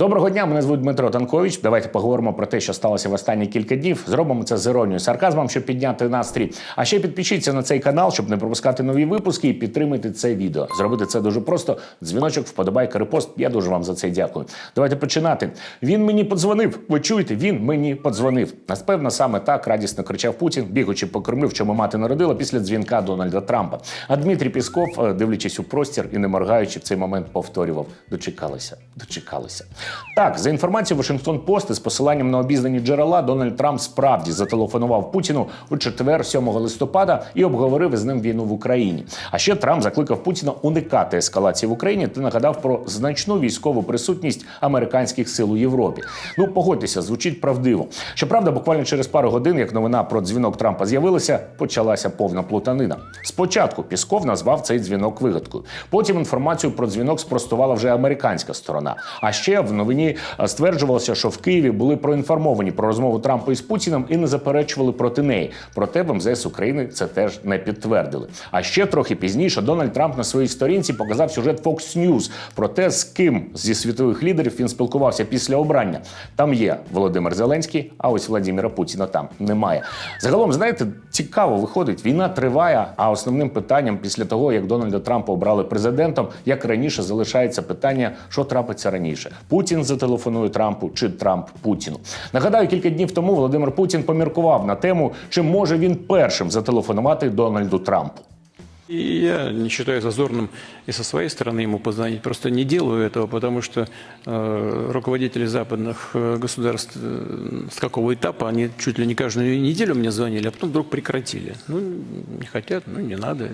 Доброго дня, мене звуть Дмитро Танкович. Давайте поговоримо про те, що сталося в останні кілька днів. Зробимо це з іронією, сарказмом, щоб підняти настрій. А ще підпишіться на цей канал, щоб не пропускати нові випуски і підтримайте це відео. Зробити це дуже просто. Дзвіночок, вподобайка, репост. Я дуже вам за це дякую. Давайте починати. Він мені подзвонив. Ви чуєте? Він мені подзвонив. Напевно, саме так радісно кричав Путін, бігаючи по Кремлю, в чому мати народила після дзвінка Дональда Трампа. А Дмитрій Пісков, е, дивлячись у простір і не моргаючи, в цей момент повторював: дочекалися, дочекалися. Так, за інформацією Вашингтон Пост із посиланням на обізнані джерела, Дональд Трамп справді зателефонував Путіну у четвер, 7 листопада, і обговорив із ним війну в Україні. А ще Трамп закликав Путіна уникати ескалації в Україні та нагадав про значну військову присутність американських сил у Європі. Ну, погодьтеся, звучить правдиво. Щоправда, буквально через пару годин, як новина про дзвінок Трампа з'явилася, почалася повна плутанина. Спочатку Пісков назвав цей дзвінок вигадкою. Потім інформацію про дзвінок спростувала вже американська сторона. А ще в новині стверджувалося, що в Києві були проінформовані про розмову Трампа із Путіним і не заперечували проти неї. Проте в МЗС України це теж не підтвердили. А ще трохи пізніше Дональд Трамп на своїй сторінці показав сюжет Fox News про те, з ким зі світових лідерів він спілкувався після обрання. Там є Володимир Зеленський, а ось Владимира Путіна там немає. Загалом, знаєте, цікаво виходить. Війна триває. А основним питанням після того, як Дональда Трампа обрали президентом, як раніше залишається питання, що трапиться раніше: Путін зателефонує Трампу чи Трамп Путіну. Нагадаю, кілька днів тому Володимир Путін поміркував на тему, чи може він першим зателефонувати Дональду Трампу. И я не считаю зазорным и со своей стороны ему позвонить. Просто не делаю этого, потому что э, руководители западных э, государств э, с какого этапа они чуть ли не каждую неделю мне звонили, а потом вдруг прекратили. Ну, не хотят, ну, не надо.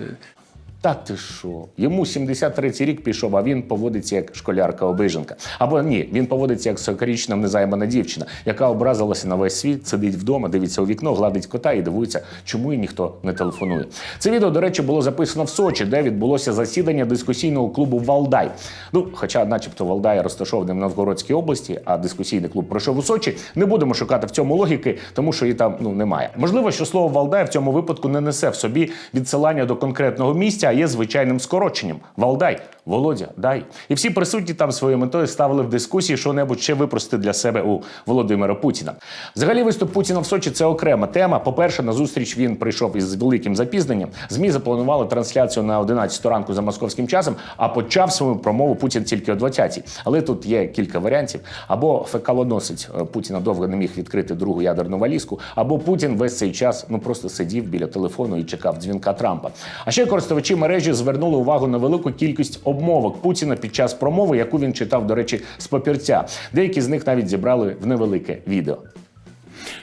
Та ти що? Йому 73-й рік пішов, а він поводиться як школярка-обиженка. Або ні, він поводиться як 40-річна незаймана дівчина, яка образилася на весь світ, сидить вдома, дивиться у вікно, гладить кота і дивується, чому їй ніхто не телефонує. Це відео, до речі, було записано в Сочі, де відбулося засідання дискусійного клубу Валдай. Ну, хоча, начебто, Валдай розташований в Новгородській області, а дискусійний клуб пройшов у Сочі. Не будемо шукати в цьому логіки, тому що її там ну немає. Можливо, що слово Валдай в цьому випадку не несе в собі відсилання до конкретного місця, а є звичайним скороченням. Валдай, Володя, дай. І всі присутні там своєю метою ставили в дискусії що-небудь ще випрости для себе у Володимира Путіна. Взагалі, виступ Путіна в Сочі це окрема тема. По-перше, на зустріч він прийшов із великим запізненням. Змі запланували трансляцію на 11 ранку за московським часом, а почав свою промову Путін тільки о 20-й. Але тут є кілька варіантів: або фекалоносець е, Путіна довго не міг відкрити другу ядерну валізку, або Путін весь цей час ну просто сидів біля телефону і чекав дзвінка Трампа. А ще користувачі мережі звернули увагу на велику кількість обмовок Путіна під час промови, яку він читав, до речі, з папірця. Деякі з них навіть зібрали в невелике відео.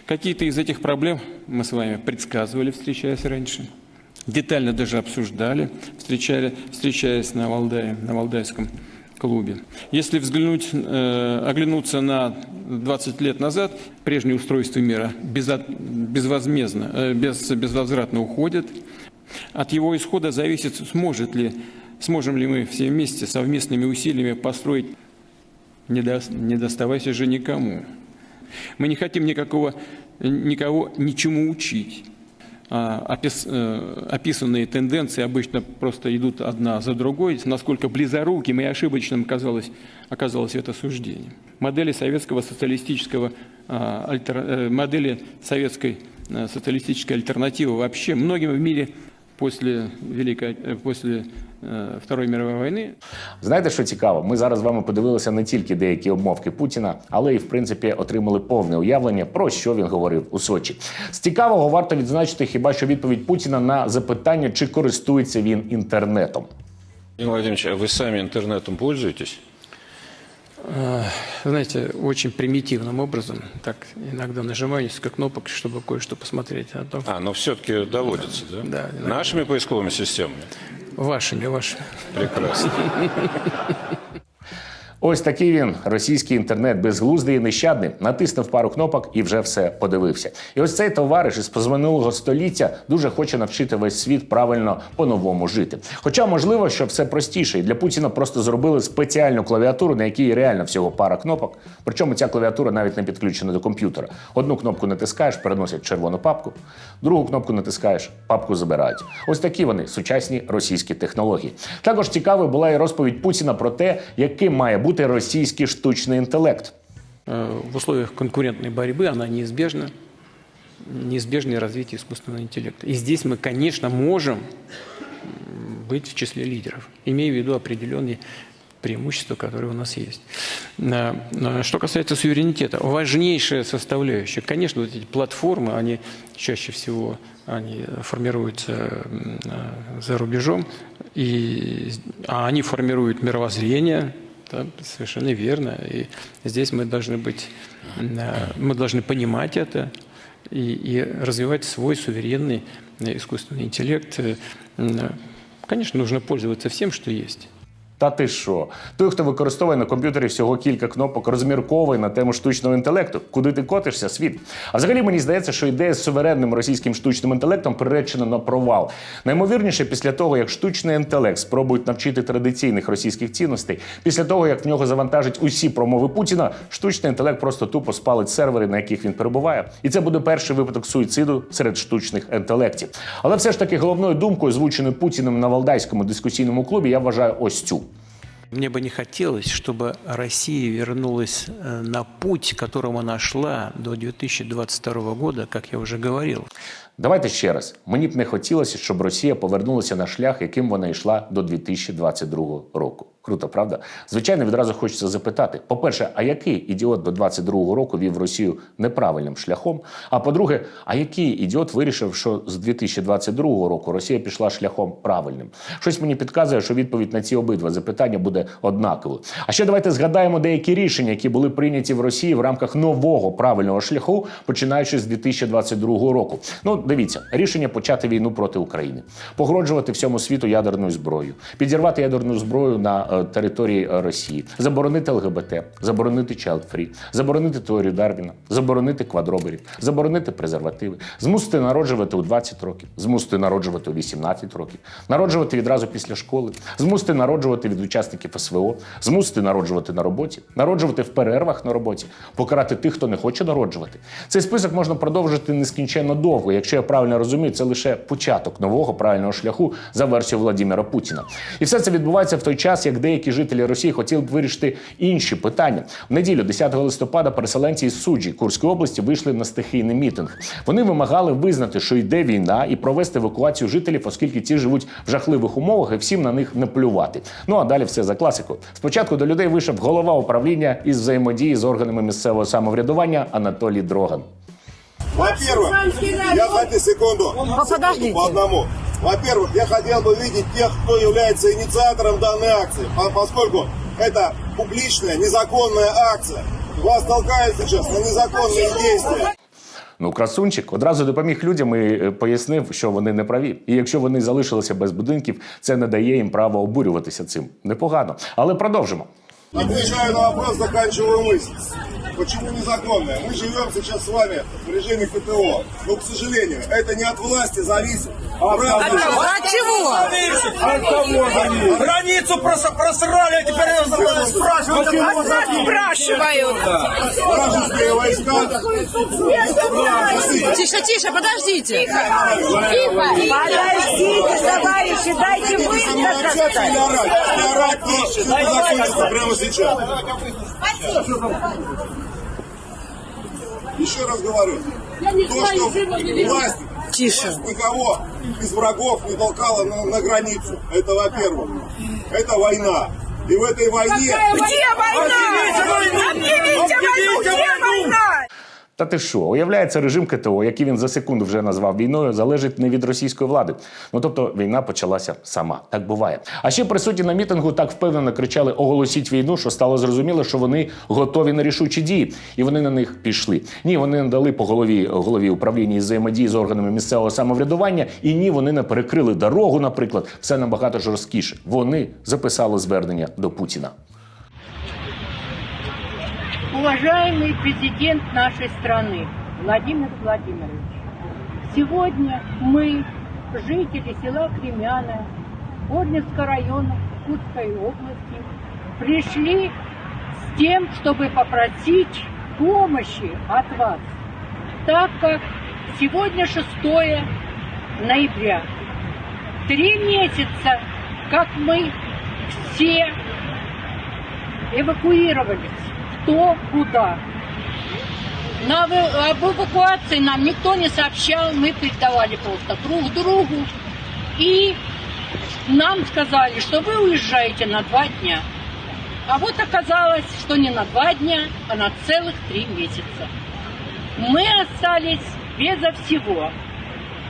Какие-то из этих проблем мы с вами предсказывали, встречаясь раньше. Детально даже обсуждали, встречали, встречаясь на Валдае, на Валдайском клубе. Если взглянуть, э, оглянуться на 20 лет назад, прежнее устройство мира безо- безвозмездно, э, без, безвозвратно уходит. От его исхода зависит, сможет ли, сможем ли мы все вместе совместными усилиями построить, не, до- не доставайся же никому. Мы не хотим никакого, никого ничему учить. А, опис- э, описанные тенденции обычно просто идут одна за другой. Насколько близоруким и ошибочным оказалось, оказалось это суждение. Модели советского социалистического, а, альтер- э, модели советской э, социалистической альтернативы вообще многим в мире после, Великой, э, после э, Второй мировой войны Знаєте, що цікаво? Ми зараз з вами подивилися не тільки деякі обмовки Путіна, але й в принципі отримали повне уявлення про що він говорив у Сочі. З цікавого варто відзначити хіба що відповідь Путіна на запитання, чи користується він інтернетом. Владимир Владимирович, а вы сами интернетом пользуетесь? Знаете, очень примитивным образом. Так иногда нажимаю несколько кнопок, чтобы кое-что посмотреть. А то А, но все-таки доводится, да? Да, иногда. Нашими поисковыми системами? вашими, вашими. Прекрасно. Ось такий він, російський інтернет безглуздий і нещадний. Натиснув пару кнопок і вже все подивився. І ось цей товариш із позаминулого століття дуже хоче навчити весь світ правильно по-новому жити. Хоча, можливо, що все простіше, і для Путіна просто зробили спеціальну клавіатуру, на якій реально всього пара кнопок. Причому ця клавіатура навіть не підключена до комп'ютера. Одну кнопку натискаєш, переносять червону папку, другу кнопку натискаєш, папку забирають. Ось такі вони сучасні російські технології. Також цікавою була і розповідь Путіна про те, яким має бути бути російський штучний інтелект. Э, В условиях конкурентной борьбы она неизбежна, неизбежное развитие искусственного интеллекта. И здесь мы, конечно, можем быть в числе лидеров, имея в виду определенные преимущества, которые у нас есть. А, а Что касается суверенитета, важнейшая составляющая, конечно, вот эти платформы, они чаще всего они формируются за рубежом, и, а они формируют мировоззрение, да, совершенно верно. И здесь мы должны быть, э, мы должны понимать это и, и развивать свой суверенный э, искусственный интеллект. Э, Конечно, нужно пользоваться всем, что есть. Та ти що? Той, хто використовує на комп'ютері всього кілька кнопок, розмірковує на тему штучного інтелекту. Куди ти котишся, світ? А взагалі мені здається, що ідея з суверенним російським штучним інтелектом приречена на провал. Наймовірніше, після того, як штучний інтелект спробують навчити традиційних російських цінностей, після того, як в нього завантажать усі промови Путіна, штучний інтелект просто тупо спалить сервери, на яких він перебуває. І це буде перший випадок суїциду серед штучних інтелектів. Але все ж таки головною думкою, звученою Путіним на Валдайському дискусійному клубі, я вважаю ось цю. Мне бы не хотелось, чтобы Россия вернулась э, на путь, к которому она шла до 2022 года, как я уже говорил. Давайте ще раз. Мені б не хотілося, щоб Росія повернулася на шлях, яким вона йшла до 2022 року. Круто, правда? Звичайно, відразу хочеться запитати: по-перше, а який ідіот до 22 року вів Росію неправильним шляхом? А по-друге, а який ідіот вирішив, що з 2022 року Росія пішла шляхом правильним? Щось мені підказує, що відповідь на ці обидва запитання буде однаковою. А ще давайте згадаємо деякі рішення, які були прийняті в Росії в рамках нового правильного шляху, починаючи з 2022 року. Ну, дивіться, рішення почати війну проти України, погроджувати всьому світу ядерною зброєю, підірвати ядерну зброю на території е, Росії, заборонити ЛГБТ, заборонити чайлдфрі, заборонити теорію Дарвіна, заборонити квадроберів, заборонити презервативи, змусити народжувати у 20 років, змусити народжувати у 18 років, народжувати відразу після школи, змусити народжувати від учасників СВО, змусити народжувати на роботі, народжувати в перервах на роботі, покарати тих, хто не хоче народжувати. Цей список можна продовжити нескінченно довго. Якщо я правильно розумію, це лише початок нового правильного шляху за версією Владимира Путіна. І все це відбувається в той час, як деякі жителі Росії хотіли б вирішити інші питання. В неділю, 10 листопада, переселенці із суджі Курської області вийшли на стихійний мітинг. Вони вимагали визнати, що йде війна, і провести евакуацію жителів, оскільки ті живуть в жахливих умовах, і всім на них не плювати. Ну а далі все за класику. Спочатку до людей вийшов голова управління із взаємодії з органами місцевого самоврядування Анатолій Дроган. Во-первых, я хотел секунду. подождите. По одному. Во-первых, я хотел бы видеть тех, кто является инициатором данной акции, по- поскольку это публичная, незаконная акция. Вас толкают сейчас на незаконные действия. Ну, красунчик одразу допоміг людям і е, пояснив, що вони не праві. І якщо вони залишилися без будинків, це не дає їм права обурюватися цим. Непогано. Але продовжимо. Отвечаю на вопрос, заканчиваю мысль. Почему незаконная? Мы живем сейчас с вами в режиме КТО. Но, к сожалению, это не от власти зависит. Правда? От чего? Границу прос- просрали, а теперь спрашивают. От нас спрашивают. Вражеские войска. Тише, тише, подождите. Тихо. Подождите, товарищи, дайте высказаться. или орать? Если орать, прямо сейчас. Еще раз говорю, то, что власть Тише. никого из врагов не толкала на, на границу, это во-первых. Это война. И в этой войне... Где война? Объявите войну, где война? Та ти що? Уявляється, режим КТО, який він за секунду вже назвав війною, залежить не від російської влади. Ну тобто війна почалася сама. Так буває. А ще присутні на мітингу так впевнено кричали Оголосіть війну, що стало зрозуміло, що вони готові на рішучі дії, і вони на них пішли. Ні, вони не дали по голові голові управління із взаємодії з органами місцевого самоврядування, і ні, вони не перекрили дорогу, наприклад, все набагато жорсткіше. Вони записали звернення до Путіна. Уважаемый президент нашей страны Владимир Владимирович, сегодня мы, жители села Кремяна, Орнинского района Курской области, пришли с тем, чтобы попросить помощи от вас, так как сегодня 6 ноября. Три месяца, как мы все эвакуировались. Кто куда. На, об эвакуации нам никто не сообщал, мы передавали просто друг другу. И нам сказали, что вы уезжаете на два дня. А вот оказалось, что не на два дня, а на целых три месяца. Мы остались безо всего.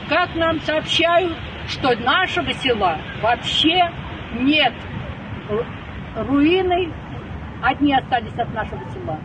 Как нам сообщают, что нашего села вообще нет. Ру- Руины одни остались от нашего села.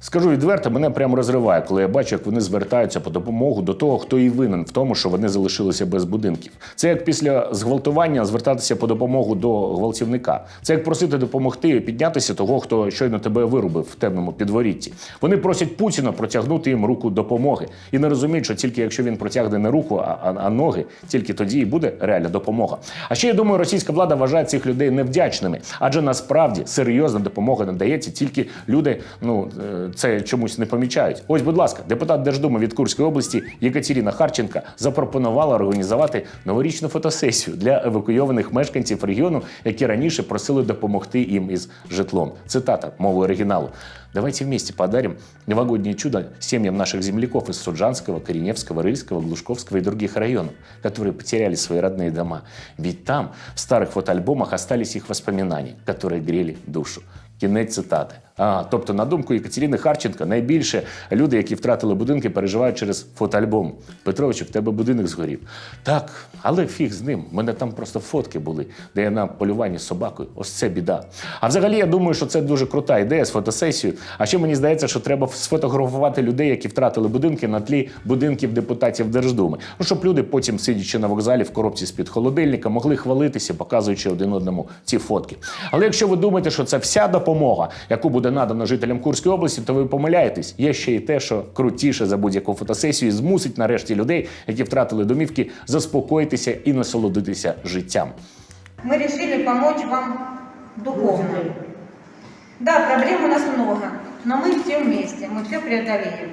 Скажу відверто, мене прямо розриває, коли я бачу, як вони звертаються по допомогу до того, хто і винен в тому, що вони залишилися без будинків. Це як після зґвалтування звертатися по допомогу до гвалтівника. Це як просити допомогти піднятися того, хто щойно тебе вирубив в темному підворітті. Вони просять Путіна протягнути їм руку допомоги і не розуміють, що тільки якщо він протягне не руку, а, а, а ноги, тільки тоді і буде реальна допомога. А ще я думаю, російська влада вважає цих людей невдячними, адже насправді серйозна допомога надається тільки люди, ну е, це чомусь не помічають. Ось, будь ласка, депутат Держдуми від Курської області Єкатеріна Харченка запропонувала організувати новорічну фотосесію для евакуйованих мешканців регіону, які раніше просили допомогти їм із житлом. Цитата мовою оригіналу. Давайте вместе подарим новогоднее чудо семьям наших земляков из Суджанского, Кореневского, Рыльского, Глушковского и других районов, которые потеряли свои родные дома. Ведь там, в старых фотоальбомах, остались их воспоминания, которые грели душу. Кінець цитати. А, тобто, на думку Екатерини Харченка, найбільше люди, які втратили будинки, переживають через фотоальбом. Петровичу, в тебе будинок згорів. Так, але фіг з ним. У мене там просто фотки були, де я на полюванні з собакою. Ось це біда. А взагалі, я думаю, що це дуже крута ідея з фотосесією. А ще мені здається, що треба сфотографувати людей, які втратили будинки на тлі будинків депутатів Держдуми. Ну, щоб люди потім, сидячи на вокзалі в коробці з-під холодильника, могли хвалитися, показуючи один одному ці фотки. Але якщо ви думаєте, що це вся допомога, яку буде надано жителям Курської області, то ви помиляєтесь. Є ще й те, що крутіше за будь-яку фотосесію і змусить нарешті людей, які втратили домівки, заспокоїтися і насолодитися життям. мы решили помочь вам духовно. Да, проблем у нас много, но мы все вместе, мы все преодолеем.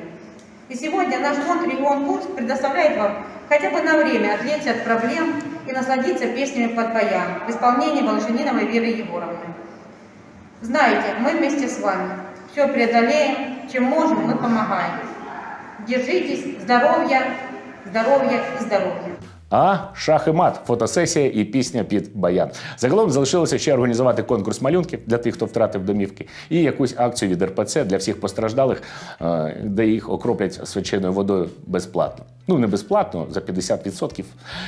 И сегодня наш фонд «Регион Курск» предоставляет вам хотя бы на время отвлечься от проблем и насладиться песнями под баян в исполнении Волошининовой Веры Егоровны. Знаете, мы вместе с вами все преодолеем, чем можем, мы помогаем. Держитесь, здоровья, здоровья и здоровья. А шах і мат, фотосесія і пісня під баян. Загалом залишилося ще організувати конкурс малюнків для тих, хто втратив домівки, і якусь акцію від РПЦ для всіх постраждалих, е, де їх окроплять свяченою водою безплатно. Ну не безплатно, за 50%.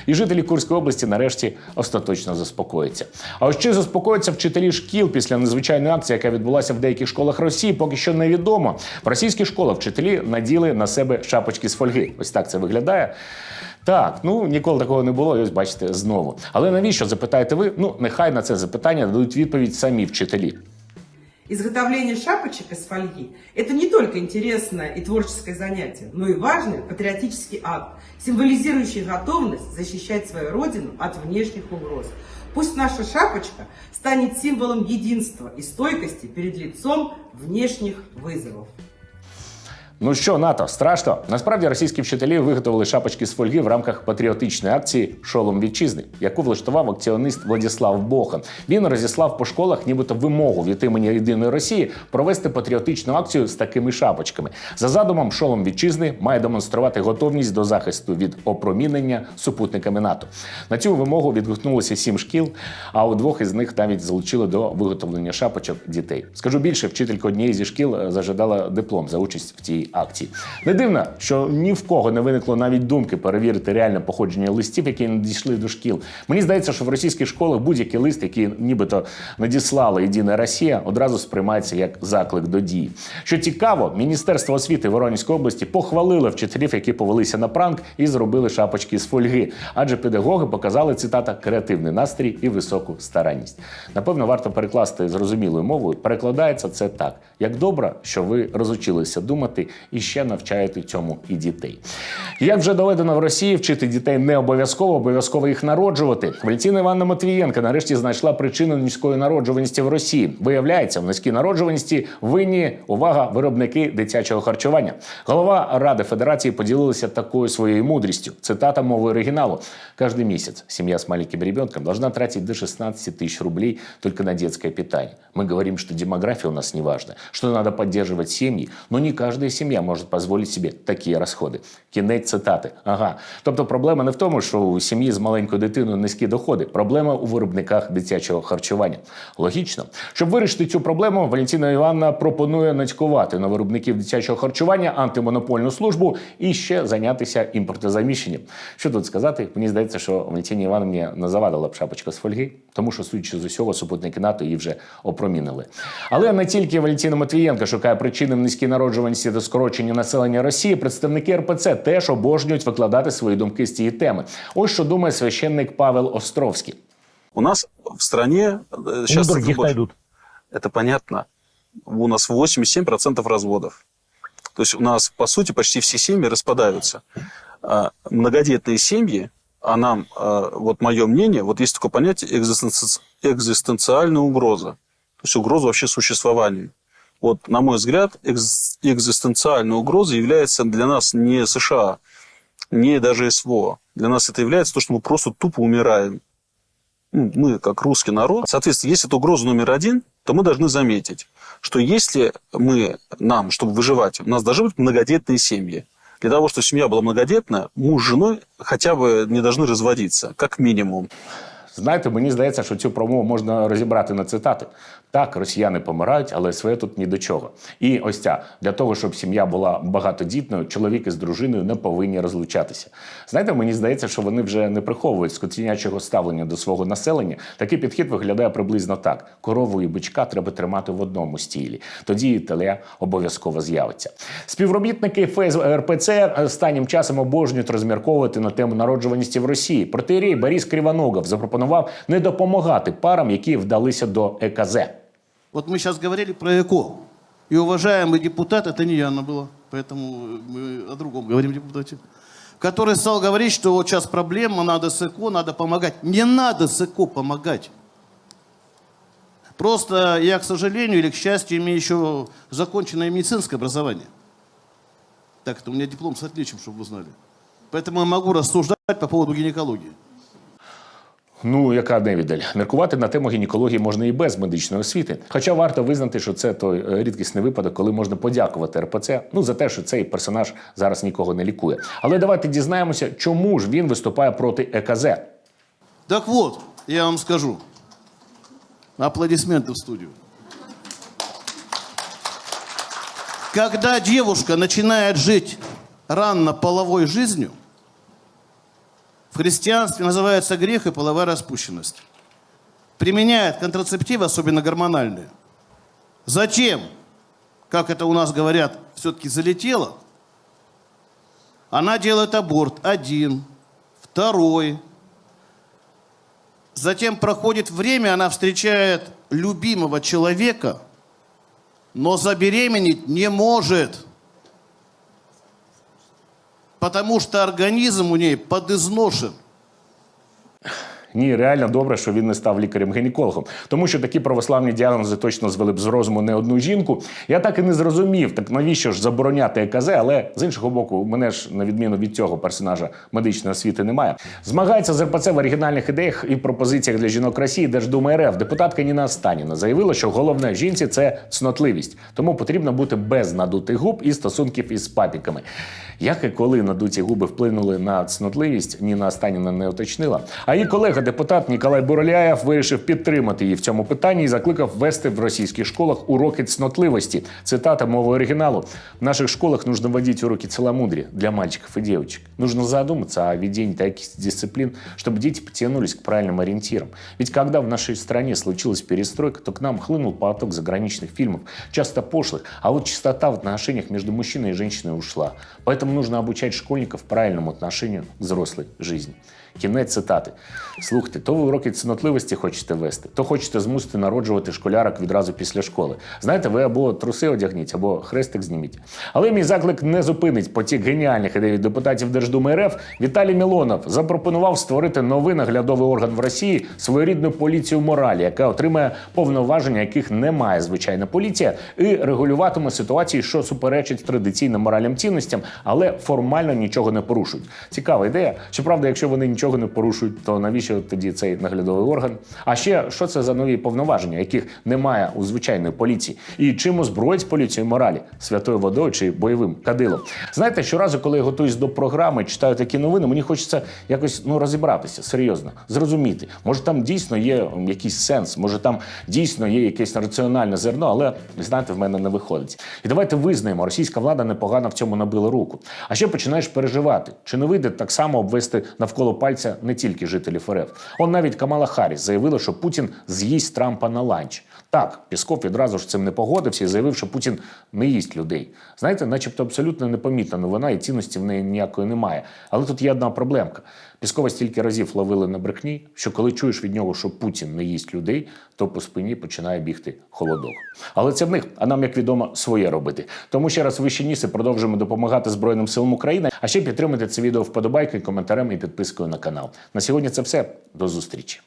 І жителі Курської області нарешті остаточно заспокояться. А ось чи заспокояться вчителі шкіл після незвичайної акції, яка відбулася в деяких школах Росії, поки що невідомо. В російських школах вчителі наділи на себе шапочки з фольги. Ось так це виглядає. Так, ну ніколи такого не було, і ось бачите знову. Але навіщо запитаєте ви? Ну, нехай на це запитання дадуть відповідь самі вчителі. Изготовление шапочек из фольги – это не только интересное и творческое занятие, но и важный патриотический акт, символизирующий готовность защищать свою родину от внешних угроз. Пусть наша шапочка станет символом единства и стойкости перед лицом внешних вызовов. Ну що, НАТО, страшно? Насправді російські вчителі виготовили шапочки з фольги в рамках патріотичної акції Шолом вітчизни, яку влаштував акціоніст Владіслав Бохан. Він розіслав по школах, нібито вимогу від імені єдиної Росії провести патріотичну акцію з такими шапочками. За задумом, шолом вітчизни має демонструвати готовність до захисту від опромінення супутниками НАТО. На цю вимогу відгукнулося сім шкіл, а у двох із них навіть залучили до виготовлення шапочок дітей. Скажу більше, вчителька однієї зі шкіл е, зажадала диплом за участь в цій акції. Не дивно, що ні в кого не виникло навіть думки перевірити реальне походження листів, які надійшли до шкіл. Мені здається, що в російських школах будь-який лист, який нібито надіслала єдина Росія, одразу сприймається як заклик до дії. Що цікаво, Міністерство освіти Воронезької області похвалило вчителів, які повелися на пранк і зробили шапочки з фольги. Адже педагоги показали цитата креативний настрій і високу старанність. Напевно, варто перекласти зрозумілою мовою. Перекладається це так: як добре, що ви розучилися думати і ще навчаєте цьому і дітей. Як вже доведено в Росії, вчити дітей не обов'язково, обов'язково їх народжувати. Валентина Івановна Матвієнка нарешті знайшла причину низької народжуваності в Росії. Виявляється, в низькій народжуваності винні увага виробники дитячого харчування. Голова Ради Федерації поділилася такою своєю мудрістю. Цитата мови оригиналу. Каждый месяц семья с маленьким ребенком должна тратить до 16 тысяч рублей только на детское питание. Мы говорим, что демография у нас не важна, что надо поддерживать семьи, но не каждая семья может позволить себе такі розходи. Кінець цитати. Ага. Тобто проблема не в тому, що у сім'ї з маленькою дитиною низькі доходи. Проблема у виробниках дитячого харчування. Логічно. Щоб вирішити цю проблему, Валентина Івановна пропонує нацькувати на виробників дитячого харчування антимонопольну службу і ще зайнятися імпортозаміщенням. Що тут сказати? Мені здається, що Валентині Івановні не завадила б шапочка з фольги, тому що, судячи з усього, супутники НАТО її вже опромінили. Але не тільки Валентина Матвієнка шукає причини в низькій народжуваності та скороченні населення Росії. Представники РПЦ теж обожнюють викладати свої думки з цієї теми. Ось що думає священник Павел Островський. У нас в стране э, сейчас цифры больше. Это понятно. У нас 87% разводов. То есть у нас, по сути, почти все семьи распадаются. А, Многодетные семьи, а нам, а, вот мое мнение, вот есть такое понятие экзистенци- экзистенциальная угроза. То есть угроза вообще существованию. Вот, на мой взгляд, экз- экзистенциальной угрозой является для нас не США, не даже СВО. Для нас это является то, что мы просто тупо умираем ну, мы, как русский народ, соответственно, если это угроза номер один, то мы должны заметить, что если мы, нам, чтобы выживать, у нас должны быть многодетные семьи. Для того, чтобы семья была многодетная, муж с женой хотя бы не должны разводиться, как минимум. Знаєте, мені здається, що цю промову можна розібрати на цитати. Так, росіяни помирають, але своє тут ні до чого. І ось ця для того, щоб сім'я була багатодітною, чоловік із дружиною не повинні розлучатися. Знаєте, мені здається, що вони вже не приховують скотінячого ставлення до свого населення. Такий підхід виглядає приблизно так: корову і бичка треба тримати в одному стілі. Тоді і теля обов'язково з'явиться. Співробітники ФС РПЦ останнім часом обожнюють розмірковувати на тему народжуваності в Росії. Протиерей Борис Кривоногов запропонував не допомагати парам, які вдалися до ЕКЗ. Вот мы сейчас говорили про ЭКО. И уважаемый депутат, это не Яна было, поэтому мы о другом говорим депутате, который стал говорить, что вот сейчас проблема, надо с ЭКО, надо помогать. Не надо с ЭКО помогать. Просто я, к сожалению или к счастью, имею еще законченное медицинское образование. Так, это у меня диплом с отличием, чтобы вы знали. Поэтому я могу рассуждать по поводу гинекологии. Ну, яка невідаль. Міркувати на тему гінекології можна і без медичної освіти. Хоча варто визнати, що це той е, рідкісний випадок, коли можна подякувати РПЦ ну за те, що цей персонаж зараз нікого не лікує. Але давайте дізнаємося, чому ж він виступає проти ЕКЗ. Так вот, я вам скажу. Аплодисменты в студию. Когда девушка начинает жить рано половой жизнью, христианстве называется грех и половая распущенность. Применяет контрацептивы, особенно гормональные. Затем, как это у нас говорят, все-таки залетело, она делает аборт один, второй, Затем проходит время, она встречает любимого человека, но забеременеть не может. Потому что организм у ней подизношен. Ні, реально добре, що він не став лікарем-гінекологом, тому що такі православні діагнози точно звели б з розуму не одну жінку. Я так і не зрозумів, так навіщо ж забороняти ЕКЗ, але з іншого боку, мене ж на відміну від цього персонажа медичної освіти немає. Змагається з РПЦ в оригінальних ідеях і пропозиціях для жінок Росії Держдума РФ. Депутатка Ніна Останіна заявила, що головне жінці це цнотливість, тому потрібно бути без надутих губ і стосунків із папіками. Як і коли надуті губи вплинули на цнотливість, Ніна Останіна не уточнила. А її колега, депутат Ніколай Буроляєв, вирішив підтримати її в цьому питанні і закликав ввести в російських школах уроки цнотливости. Цитата мови оригиналу. В наших школах нужно вводить уроки целомудрия для мальчиков и девочек. Нужно задуматься о ведении таких дисциплин, чтобы дети потянулись к правильным ориентирам. Ведь когда в нашей стране случилась перестройка, то к нам хлынул поток заграничных фильмов, часто пошлых, а вот чистота в отношениях между мужчиной и женщиной ушла. Поэтому нужно обучать школьников правильному отношению к взрослой жизни. Кінець цитати. Слухайте, то ви уроки цнотливості хочете вести, то хочете змусити народжувати школярок відразу після школи. Знаєте, ви або труси одягніть, або хрестик зніміть. Але мій заклик не зупинить потік геніальних ідей від депутатів Держдуми РФ. Віталій Мілонов запропонував створити новий наглядовий орган в Росії своєрідну поліцію моралі, яка отримає повноваження, яких не має звичайна поліція, і регулюватиме ситуації, що суперечать традиційним моральним цінностям, але формально нічого не порушують. Цікава ідея. Щоправда, якщо вони нічого не порушують, то навіщо тоді цей наглядовий орган? А ще що це за нові повноваження, яких немає у звичайної поліції? І чим озброїть поліцію моралі святою водою чи бойовим кадилом? Знаєте, щоразу, коли я готуюсь до програми, читаю такі новини, мені хочеться якось ну розібратися серйозно, зрозуміти. Може, там дійсно є якийсь сенс, може там дійсно є якесь раціональне зерно, але знаєте, в мене не виходить. І давайте визнаємо, російська влада непогано в цьому набила руку. А ще починаєш переживати, чи не вийде так само обвести навколо пальця не тільки жителів РФ. Он навіть Камала Харріс заявила, що Путін з'їсть Трампа на ланч. Так, Пісков відразу ж цим не погодився і заявив, що Путін не їсть людей. Знаєте, начебто абсолютно непомітна новина, і цінності в неї ніякої немає. Але тут є одна проблемка. Піскова стільки разів ловили на брехні, що коли чуєш від нього, що Путін не їсть людей, то по спині починає бігти холодок. Але це в них, а нам, як відомо, своє робити. Тому ще раз вищі ніси продовжуємо допомагати Збройним силам України. А ще підтримуйте це відео вподобайкою, коментарем і підпискою на канал. На сьогодні це все. До зустрічі.